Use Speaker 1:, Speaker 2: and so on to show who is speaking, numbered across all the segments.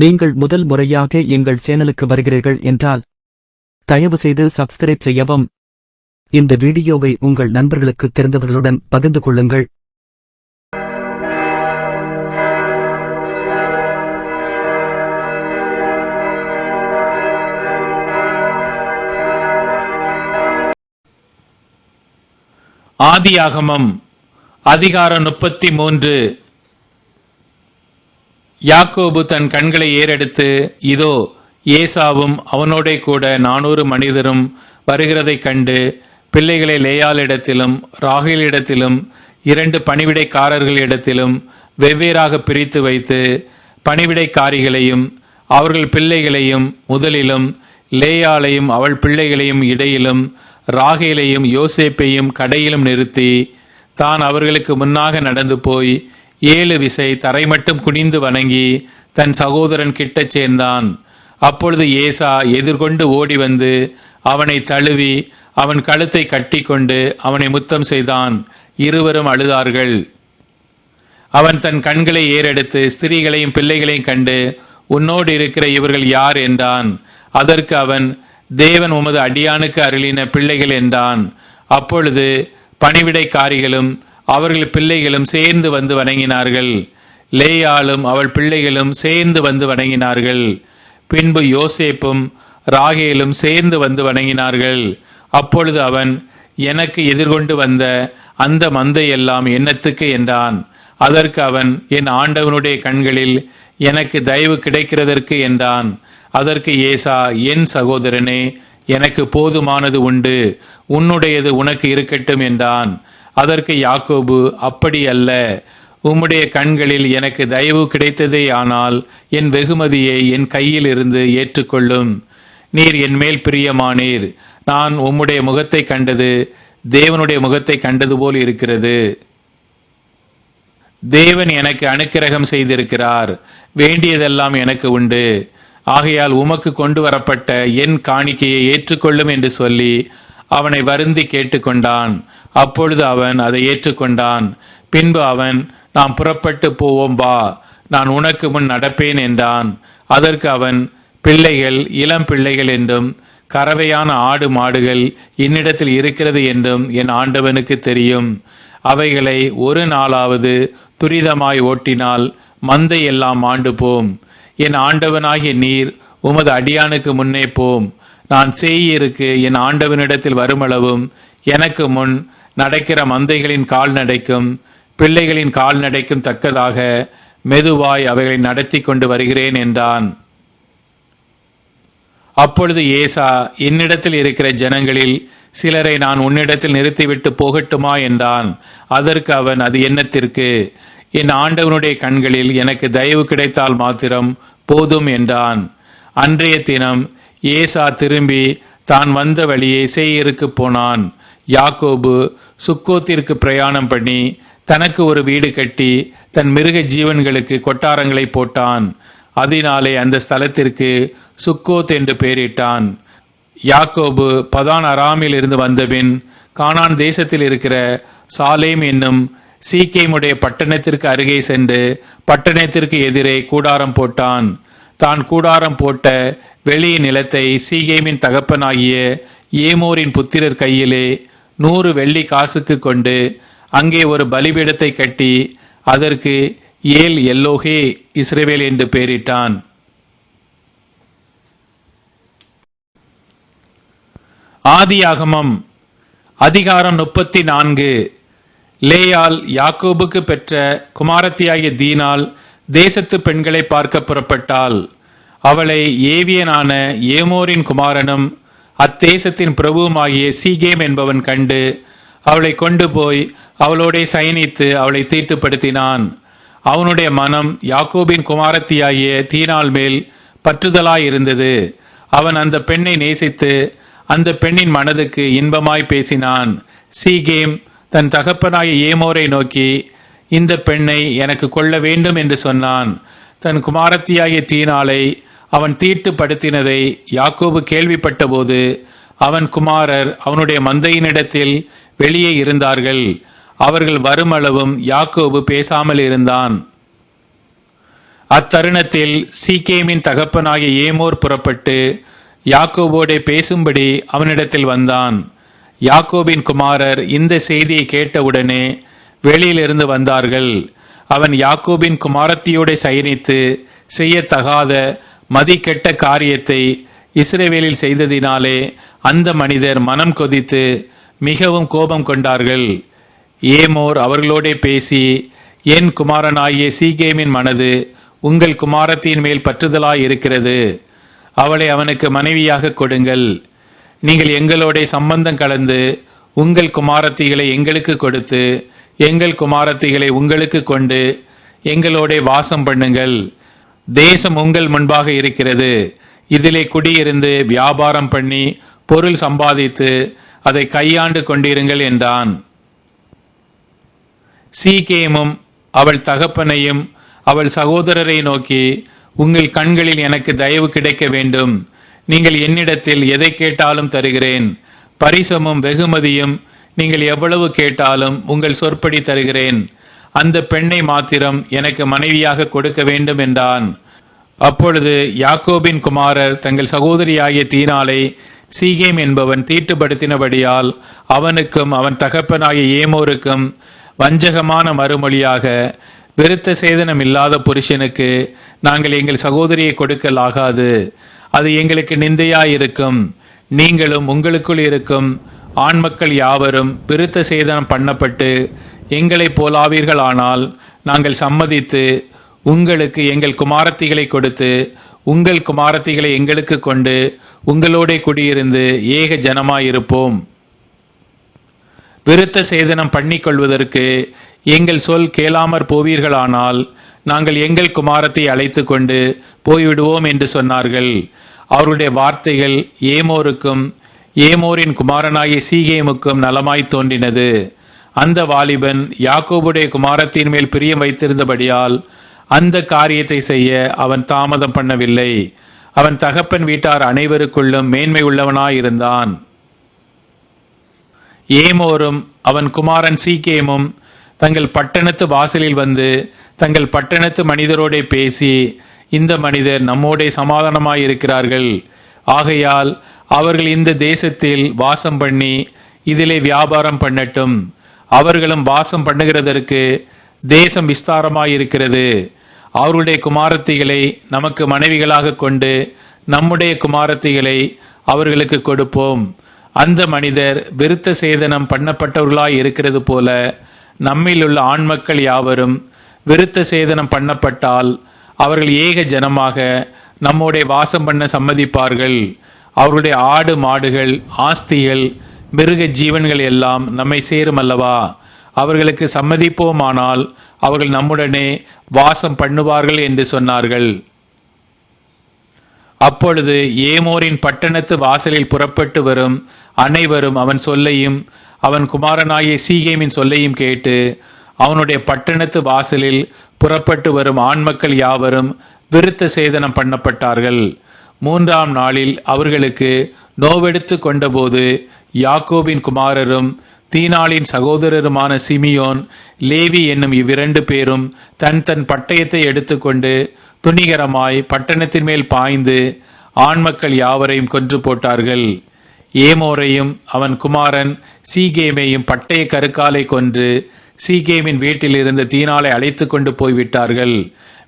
Speaker 1: நீங்கள் முதல் முறையாக எங்கள் சேனலுக்கு வருகிறீர்கள் என்றால் தயவு செய்து சப்ஸ்கிரைப் செய்யவும். இந்த வீடியோவை உங்கள் நண்பர்களுக்கு தெரிந்தவர்களுடன் பகிர்ந்து கொள்ளுங்கள்.
Speaker 2: ஆதியாகமம் அதிகாரம் முப்பத்தி மூன்று. யாக்கோபு தன் கண்களை ஏறெடுத்து இதோ ஏசாவும் அவனோடே கூட நானூறு மனிதரும் வருகிறதைக் கண்டு பிள்ளைகளை லேயாளிடத்திலும் ராகிலிடத்திலும் இரண்டு பணிவிடைக்காரர்களிடத்திலும் வெவ்வேறாக பிரித்து வைத்து பணிவிடைக்காரிகளையும் அவர்கள் பிள்ளைகளையும் முதலிலும் லேயாளையும் அவள் பிள்ளைகளையும் இடையிலும் ராகிலையும் யோசேப்பையும் கடையிலும் நிறுத்தி தான் அவர்களுக்கு முன்னாக நடந்து போய் ஏழு விசை தரை மட்டும் குனிந்து வணங்கி தன் சகோதரன் கிட்டச் சேர்ந்தான். அப்பொழுது ஏசா எதிர்கொண்டு ஓடி வந்து அவனை தழுவி அவன் கழுத்தை கட்டிக்கொண்டு அவனை முத்தம் செய்தான். இருவரும் அழுதார்கள். அவன் தன் கண்களை ஏறெடுத்து ஸ்திரீகளையும் பிள்ளைகளையும் கண்டு உன்னோடு இருக்கிற இவர்கள் யார் என்றான். அதற்கு அவன் தேவன் உமது அடியானுக்கு அருளின பிள்ளைகள் என்றான். அப்பொழுது பணிவிடைக்காரிகளும் அவர்கள் பிள்ளைகளும் சேர்ந்து வந்து வணங்கினார்கள். லேயாளும் அவள் பிள்ளைகளும் சேர்ந்து வந்து வணங்கினார்கள். பின்பு யோசேப்பும் ராகேலும் சேர்ந்து வந்து வணங்கினார்கள். அப்பொழுது அவன் எனக்கு எதிர்கொண்டு வந்த அந்த மந்தையெல்லாம் என்னத்துக்கு? என்றான். அதற்கு அவன் என் ஆண்டவனுடைய கண்களில் எனக்கு தயவு கிடைக்கிறதற்கு? என்றான். அதற்கு ஏசா என் சகோதரனே எனக்கு போதுமானது உண்டு. உன்னுடையது உனக்கு இருக்கட்டும் என்றான். அதற்கு யாக்கோபு அப்படி அல்ல. உம்முடைய கண்களில் எனக்கு தயவு கிடைத்ததே ஆனால் என் வெகுமதியை என் கையில் இருந்து ஏற்றுக்கொள்ளும். நீர் என் மேல் பிரியமானீர். நான் உம்முடைய முகத்தை கண்டது தேவனுடைய முகத்தை கண்டது போல் இருக்கிறது. தேவன் எனக்கு அனுக்கிரகம் செய்திருக்கிறார். வேண்டியதெல்லாம் எனக்கு உண்டு. ஆகையால் உமக்கு கொண்டு வரப்பட்ட என் காணிக்கையை ஏற்றுக்கொள்ளும் என்று சொல்லி அவனை வருந்தி கேட்டுக்கொண்டான். அப்பொழுது அவன் அதை ஏற்றுக்கொண்டான். பின்பு அவன் நாம் புறப்பட்டு போவோம் வா நான் உனக்கு முன் நடப்பேன் என்றான். அதற்கு அவன் பிள்ளைகள் இளம் பிள்ளைகள் என்றும் கறவையான ஆடு மாடுகள் என்னிடத்தில் இருக்கிறது என்றும் என் ஆண்டவனுக்கு தெரியும். அவைகளை ஒரு நாளாவது துரிதமாய் ஓட்டினால் மந்தை எல்லாம் ஆண்டு போம் என் ஆண்டவனாகிய நீர் உமது அடியானுக்கு முன்னே போம். நான் செய்யிருக்கு என் ஆண்டவனிடத்தில் வருமளவும் எனக்கு முன் நடக்கிற மந்தைகளின் கால்நடைக்கும் பிள்ளைகளின் கால்நடைக்கும் தக்கதாக மெதுவாய் அவைகளை நடத்தி கொண்டு வருகிறேன் என்றான். அப்பொழுது ஏசா என்னிடத்தில் இருக்கிற ஜனங்களில் சிலரை நான் உன்னிடத்தில் நிறுத்திவிட்டு போகட்டுமா என்றான். அதற்கு அவன் அது என்னத்திற்கு? என் ஆண்டவனுடைய கண்களில் எனக்கு தயவு கிடைத்தால் மாத்திரம் போதும் என்றான். அன்றைய தினம் ஏசா திரும்பி தான் வந்த வழியே சேயிருக்கு போனான். யாக்கோபு சுக்கோத்திற்கு பிரயாணம் பண்ணி தனக்கு ஒரு வீடு கட்டி தன் மிருக ஜீவன்களுக்கு கொட்டாரங்களை போட்டான். அதனாலே அந்த ஸ்தலத்திற்கு சுக்கோத் என்று பெயரிட்டான். யாக்கோபு பதான் அராமில் இருந்து வந்தபின் கானான் தேசத்தில் இருக்கிற சாலேம் என்னும் சீக்கேமுடைய பட்டணத்திற்கு அருகே சென்று பட்டணத்திற்கு எதிரே கூடாரம் போட்டான். தான் கூடாரம் போட்ட வெளி நிலத்தை சீகேமின் தகப்பனாகிய ஏமோரின் புத்திரர் கையிலே நூறு வெள்ளி காசுக்கு கொண்டு அங்கே ஒரு பலிபீடத்தை கட்டி அதற்கு ஏல் எல்லோகே இஸ்ரேவேல் என்று பெயரிட்டான். ஆதியாகமம் அதிகாரம் முப்பத்தி நான்கு லேயால் யாக்கோபுக்கு பெற்ற குமாரத்தியாகிய தீனால் தேசத்து பெண்களை பார்க்க புறப்பட்டாள். அவளை ஏவியனான ஏமோரின் குமாரனும் அத்தேசத்தின் பிரபுவுமாகிய சீகேம் என்பவன் கண்டு அவளை கொண்டு போய் அவளோடே சயனித்து அவளை தீட்டுப்படுத்தினான். அவனுடைய மனம் யாக்கோபின் குமாரத்தியாகிய தீனால் மேல் பற்றுதலாயிருந்தது. அவன் அந்த பெண்ணை நேசித்து அந்த பெண்ணின் மனதுக்கு இன்பமாய் பேசினான். சீகேம் தன் தகப்பனாய ஏமோரை நோக்கி இந்த பெண்ணை எனக்கு கொள்ள வேண்டும் என்று சொன்னான். தன் குமாரத்தியாகிய தீனாலை அவன் தீட்டுப்படுத்தினதை யாக்கோபு கேள்விப்பட்டபோது அவன் குமாரர் அவனுடைய மந்தையினிடத்தில் வெளியே இருந்தார்கள். அவர்கள் வருமளவும் யாக்கோபு பேசாமல் இருந்தான். அத்தருணத்தில் சீக்கேமின் தகப்பனாகிய ஏமோர் புறப்பட்டு யாக்கோபோடே பேசும்படி அவனிடத்தில் வந்தான். யாக்கோபின் குமாரர் இந்த செய்தியை கேட்டவுடனே வெளியிலிருந்து வந்தார்கள். அவன் யாக்கோபின் குமாரத்தியோட சயனித்து செய்யத்தகாத மதிக்கெட்ட காரியத்தை இஸ்ரேவேலில் செய்ததினாலே அந்த மனிதர் மனம் கொதித்து மிகவும் கோபம் கொண்டார்கள். ஏமோர் அவர்களோடே பேசி என் குமாரனாகிய சீகேமின் மனது உங்கள் குமாரத்தின் மேல் பற்றுதலாய் இருக்கிறது. அவளை அவனுக்கு மனைவியாக கொடுங்கள். நீங்கள் எங்களோட சம்பந்தம் கலந்து உங்கள் குமாரத்திகளை எங்களுக்கு கொடுத்து எங்கள் குமாரத்திகளை உங்களுக்கு கொண்டு எங்களோட வாசம் பண்ணுங்கள். தேசம் உங்கள் முன்பாக இருக்கிறது. இதிலே குடியிருந்து வியாபாரம் பண்ணி பொருள் சம்பாதித்து அதை கையாண்டு கொண்டிருங்கள் என்றான். சீகேமும் அவள் தகப்பனையும் அவள் சகோதரரை நோக்கி உங்கள் கண்களில் எனக்கு தயவு கிடைக்க வேண்டும். நீங்கள் என்னிடத்தில் எதை கேட்டாலும் தருகிறேன். பரிசமும் வெகுமதியும் நீங்கள் எவ்வளவு கேட்டாலும் உங்கள் சொற்படி தருகிறேன். அந்த பெண்ணை மாத்திரம் எனக்கு மனைவியாக கொடுக்க வேண்டும் என்றான். அப்பொழுது யாக்கோபின் குமாரர் தங்கள் சகோதரியாகிய தீனாலை சீகேம் என்பவன் தீட்டுப்படுத்தினபடியால் அவனுக்கும் அவன் தகப்பனாகிய ஏமோருக்கும் வஞ்சகமான மறுமொழியாக விருத்த சேதனம் இல்லாத புருஷனுக்கு நாங்கள் எங்கள் சகோதரியை கொடுக்கலாகாது. அது எங்களுக்கு நிந்தையாயிருக்கும். நீங்களும் உங்களுக்குள் இருக்கும் ஆண் மக்கள் யாவரும் விருத்த சேதனம் பண்ணப்பட்டு எங்களை போலாவீர்களானால் நாங்கள் சம்மதித்து உங்களுக்கு எங்கள் குமாரத்திகளை கொடுத்து உங்கள் குமாரத்திகளை எங்களுக்கு கொண்டு உங்களோட குடியிருந்து ஏக ஜனமாயிருப்போம். விருத்த சேதனம் பண்ணிக்கொள்வதற்கு எங்கள் சொல் கேளாமற் போவீர்களானால் நாங்கள் எங்கள் குமாரத்தை அழைத்து கொண்டு போய்விடுவோம் என்று சொன்னார்கள். அவருடைய வார்த்தைகள் ஏமோருக்கும் ஏமோரின் குமாரனாகிய சீகேமுக்கும் நலமாய் தோன்றினது. அந்த வாலிபன் யாக்கோபுடைய குமாரத்தின் மேல் பிரியம் வைத்திருந்தபடியால் அந்த காரியத்தை செய்ய அவன் தாமதம் பண்ணவில்லை. அவன் தகப்பன் வீட்டார் அனைவருக்குள்ளும் மேன்மை உள்ளவனாயிருந்தான். ஏமோரும் அவன் குமாரன் சீக்கேமும் தங்கள் பட்டணத்து வாசலில் வந்து தங்கள் பட்டணத்து மனிதரோடே பேசி இந்த மனிதர் நம்மோடே சமாதானமாயிருக்கிறார்கள். ஆகையால் அவர்கள் இந்த தேசத்தில் வாசம் பண்ணி இதிலே வியாபாரம் பண்ணட்டும். அவர்களும் வாசம் பண்ணுகிறதற்கு தேசம் விஸ்தாரமாயிருக்கிறது. அவருடைய குமாரத்திகளை நமக்கு மனைவிகளாக கொண்டு நம்முடைய குமாரத்திகளை அவர்களுக்கு கொடுப்போம். அந்த மனிதர் விருத்த சேதனம் பண்ணப்பட்டவர்களாய் இருக்கிறது போல நம்மிலுள்ள ஆண் மக்கள் யாவரும் விருத்த சேதனம் பண்ணப்பட்டால் அவர்கள் ஏக ஜனமாக நம்முடைய வாசம் பண்ண சம்மதிப்பார்கள். அவருடைய ஆடு மாடுகள் ஆஸ்திகள் மிருக ஜீவன்கள் எல்லாம் நம்மை சேரும் அல்லவா அவர்களுக்கு சம்மதிப்போமானால் அவர்கள் நம்முடனே வாசம் பண்ணுவார்கள் என்று சொன்னார்கள். அப்பொழுது ஏமோரின் பட்டணத்து வாசலில் புறப்பட்டு வரும் அனைவரும் அவன் சொல்லையும் அவன் குமாரனாகிய சீகேமின் சொல்லையும் கேட்டு அவனுடைய பட்டணத்து வாசலில் புறப்பட்டு வரும் ஆண்மக்கள் யாவரும் விருத்த சேதனம் பண்ணப்பட்டார்கள். மூன்றாம் நாளில் அவர்களுக்கு நோவெடுத்து கொண்டபோது யாக்கோபின் குமாரரும் தீனாளின் சகோதரருமான சிமியோன் லேவி என்னும் இவ்விரண்டு பேரும் தன் தன் பட்டயத்தை எடுத்துக்கொண்டு துணிகரமாய் பட்டணத்தின் மேல் பாய்ந்து ஆண்மக்கள் யாவரையும் கொன்று போட்டார்கள். ஏமோரையும் அவன் குமாரன் சீகேமையும் பட்டய கருக்காலை கொன்று சீகேமின் வீட்டில் இருந்த தீனாலை அழைத்து கொண்டு போய்விட்டார்கள்.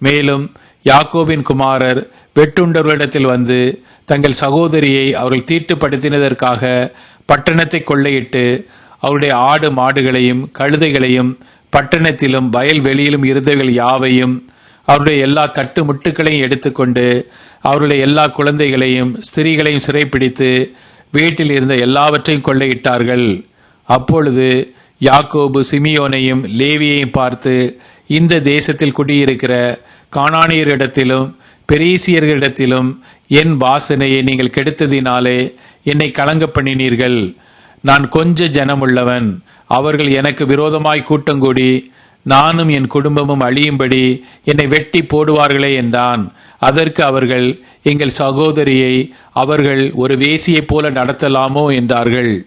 Speaker 2: மேலும் யாக்கோபின் குமாரர் வெட்டுண்டவர்களிடத்தில் வந்து தங்கள் சகோதரியை அவர்கள் தீட்டுப்படுத்தினதற்காக பட்டணத்தை கொள்ளையிட்டு அவருடைய ஆடு மாடுகளையும் கழுதைகளையும் பட்டணத்திலும் வயல்வெளியிலும் இருந்தவர்கள் யாவையும் அவருடைய எல்லா தட்டு முட்டுக்களையும் எடுத்துக்கொண்டு அவருடைய எல்லா குழந்தைகளையும் ஸ்திரீகளையும் சிறைப்பிடித்து வீட்டில் இருந்த எல்லாவற்றையும் கொள்ளையிட்டார்கள். அப்பொழுது யாக்கோபு சிமியோனையும் லேவியையும் பார்த்து இந்த தேசத்தில் குடியிருக்கிற கானானியரிடத்திலும் பெரீசியர்களிடத்திலும் என் வாசனையை நீங்கள் கெடுத்ததினாலே என்னை கலங்க பண்ணினீர்கள். நான் கொஞ்ச ஜனமுள்ளவன். அவர்கள் எனக்கு விரோதமாய் கூட்டங்கூடி நானும் என் குடும்பமும் அழியும்படி என்னை வெட்டி போடுவார்களே என்றான். அதற்கு அவர்கள் எங்கள் சகோதரியை அவர்கள் ஒரு வேசியைப் போல நடத்தலாமோ? என்றார்கள்.